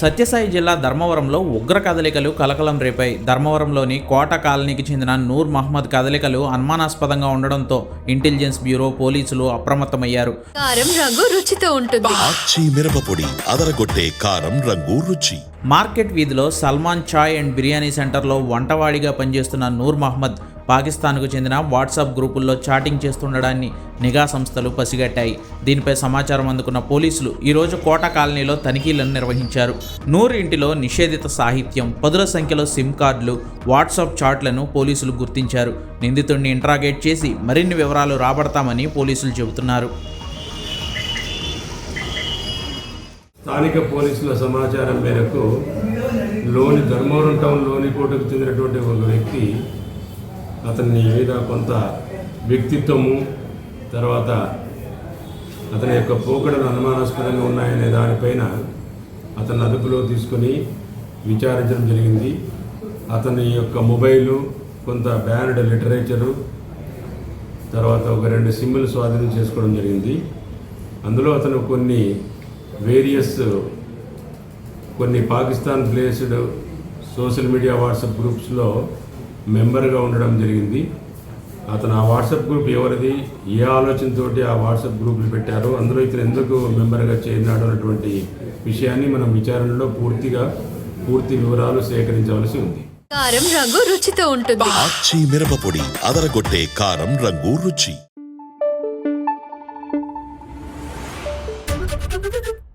సత్యసాయి జిల్లా ధర్మవరంలో ఉగ్ర కదలికలు కలకలం రేపాయి. ధర్మవరంలోని కోట కాలనీకి చెందిన నూర్ మహమ్మద్ కదలికలు అనుమానాస్పదంగా ఉండడంతో ఇంటెలిజెన్స్ బ్యూరో పోలీసులు అప్రమత్తమయ్యారు. కారం రంగు రుచితో ఉంటుంది. మిరపపొడి అదరగొట్టే కారం రంగు రుచి. మార్కెట్ వీధిలో సల్మాన్ చాయ్ అండ్ బిర్యానీ సెంటర్లో వంటవాడిగా పనిచేస్తున్న నూర్ మహమ్మద్ పాకిస్తాన్కు చెందిన వాట్సాప్ గ్రూపుల్లో చాటింగ్ చేస్తుండడాన్ని నిఘా సంస్థలు పసిగట్టాయి. దీనిపై సమాచారం అందుకున్న పోలీసులు ఈరోజు కోట కాలనీలో తనిఖీలను నిర్వహించారు. నూర్ ఇంటిలో నిషేధిత సాహిత్యం పదుల సంఖ్యలో సిమ్ కార్డులు వాట్సాప్ చాట్లను పోలీసులు గుర్తించారు. నిందితుడిని ఇంట్రాగేట్ చేసి మరిన్ని వివరాలు రాబడతామని పోలీసులు చెబుతున్నారు. స్థానిక పోలీసుల సమాచారం మేరకు లోని ధర్మవరం టౌన్లోని కోటకు చెందినటువంటి ఒక వ్యక్తి అతని మీద కొంత వ్యక్తిత్వము తర్వాత అతని యొక్క పోకడలు అనుమానాస్పదంగా ఉన్నాయనే దానిపైన అతన్ని అదుపులో తీసుకొని విచారించడం జరిగింది. అతని యొక్క మొబైలు కొంత బ్యానడ్ లిటరేచరు తర్వాత ఒక రెండు సిమ్లు స్వాధీనం చేసుకోవడం జరిగింది. అందులో అతను కొన్ని వేరియస్ కొన్ని Pakistan placed social media WhatsApp గ్రూప్స్లో మెంబర్గా ఉండడం జరిగింది. అతను ఆ వాట్సాప్ గ్రూప్ ఎవరిది ఏ ఆలోచనతోటి ఆ వాట్సాప్ గ్రూపులు పెట్టారో అందులో ఇతను ఎందుకు మెంబర్గా చేరినాడు అన్నటువంటి విషయాన్ని మనం విచారణలో పూర్తిగా పూర్తి వివరాలు సేకరించవలసి ఉంది. కారం రంగు రుచితో ఉంటుంది. మిరపపొడి అదరగొట్టే కారం రంగు రుచి. どっ!